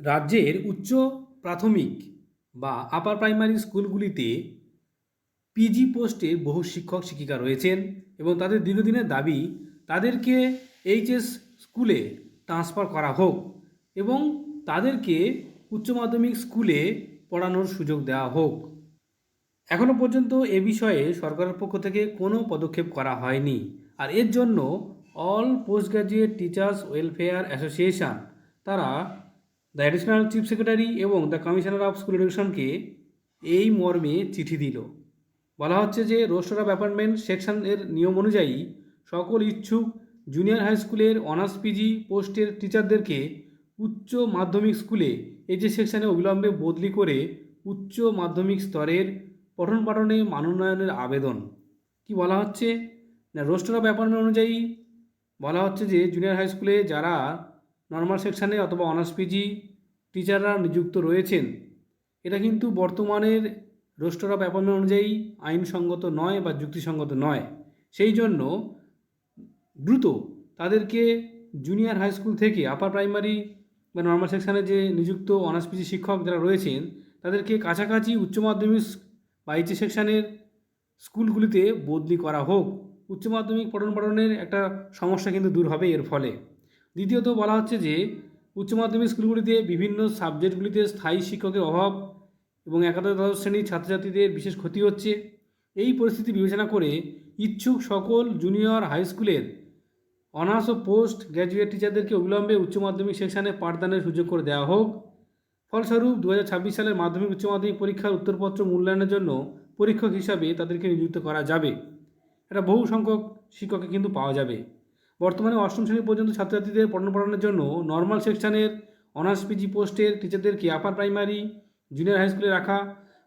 রাজ্যের উচ্চ প্রাথমিক বা আপার প্রাইমারি স্কুলগুলিতে পিজি পোস্টে বহু শিক্ষক শিক্ষিকা রয়েছেন এবং তাদের দীর্ঘদিনের দাবি তাদেরকে এইচএস স্কুলে ট্রান্সফার করা হোক এবং তাদেরকে উচ্চ মাধ্যমিক স্কুলে পড়ানোর সুযোগ দেওয়া হোক। এখনও পর্যন্ত এ বিষয়ে সরকারের পক্ষ থেকে কোনো পদক্ষেপ করা হয়নি। আর এর জন্য all post graduate teachers welfare association তারা দ্য অ্যাডিশনাল চিফ সেক্রেটারি এবং দ্য কমিশনার অফ স্কুল এডুকেশনকে এই মর্মে চিঠি দিল। বলা হচ্ছে যে রোস্টার অফ অ্যাপয়েন্টমেন্ট সেকশনের নিয়ম অনুযায়ী সকল ইচ্ছুক জুনিয়র হাই স্কুলের অনার্স পিজি পোস্টের টিচারদেরকে উচ্চ মাধ্যমিক স্কুলে এই যে সেকশনে অবিলম্বে বদলি করে উচ্চ মাধ্যমিক স্তরের পঠন পাঠনে মানোন্নয়নের আবেদন। কি বলা হচ্ছে? না রোস্টার অফ অ্যাপয়েন্টমেন্ট অনুযায়ী বলা হচ্ছে যে জুনিয়র হাই স্কুলে যারা নর্মাল সেকশানে অথবা অনার্স পিজি টিচাররা নিযুক্ত রয়েছেন। এটা কিন্তু বর্তমানের রোস্টার অফ অ্যাপয়েন্টমেন্ট অনুযায়ী আইনসঙ্গত নয় বা যুক্তিসঙ্গত নয়। সেই জন্য দ্রুত তাদেরকে জুনিয়র হাই স্কুল থেকে আপার প্রাইমারি বা নর্মাল সেকশানে যে নিযুক্ত অনার্স পিজি শিক্ষক যারা রয়েছেন, তাদেরকে কাছাকাছি উচ্চ মাধ্যমিক বা এইচ সেকশনের স্কুলগুলিতে বদলি করা হোক। উচ্চ মাধ্যমিক পঠন পাঠনের একটা সমস্যা কিন্তু দূর হবে এর ফলে। দ্বিতীয়ত বলা হচ্ছে যে, উচ্চ মাধ্যমিক স্কুলগুলিতে বিভিন্ন সাবজেক্টগুলিতে স্থায়ী শিক্ষকের অভাব এবং একাদশ, দ্বাদশ শ্রেণির ছাত্রছাত্রীদের বিশেষ ক্ষতি হচ্ছে। এই পরিস্থিতি বিবেচনা করে ইচ্ছুক সকল জুনিয়র হাই স্কুলের অনার্স ও পোস্ট গ্র্যাজুয়েট টিচারদেরকে অবিলম্বে উচ্চ মাধ্যমিক সেকশনে পাঠদানের সুযোগ করে দেওয়া হোক। ফলস্বরূপ দু হাজার ছাব্বিশ সালের মাধ্যমিক উচ্চ মাধ্যমিক পরীক্ষার উত্তরপত্র মূল্যায়নের জন্য পরীক্ষক হিসাবে তাদেরকে নিযুক্ত করা যাবে। এটা বহু সংখ্যক শিক্ষককে কিন্তু পাওয়া যাবে। বর্তমানে অষ্টম শ্রেণি পর্যন্ত ছাত্রছাত্রীদের পঠন পড়ানোর জন্য নর্মাল সেকশনের অনার্স পিজি পোস্টের টিচারদেরকে আপার প্রাইমারি জুনিয়র হাই স্কুলে রাখা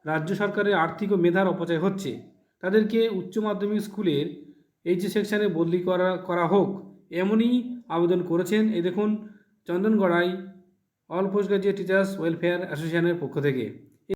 রাজ্য সরকারের আর্থিক ও মেধার অপচয় হচ্ছে? তাদেরকে উচ্চ মাধ্যমিক স্কুলের এইচ সেকশানে বদলি করা করা হোক। এমনই আবেদন করেছেন, এই দেখুন Chandan Garai all post graduate teachers welfare অ্যাসোসিয়েশনের পক্ষ থেকে।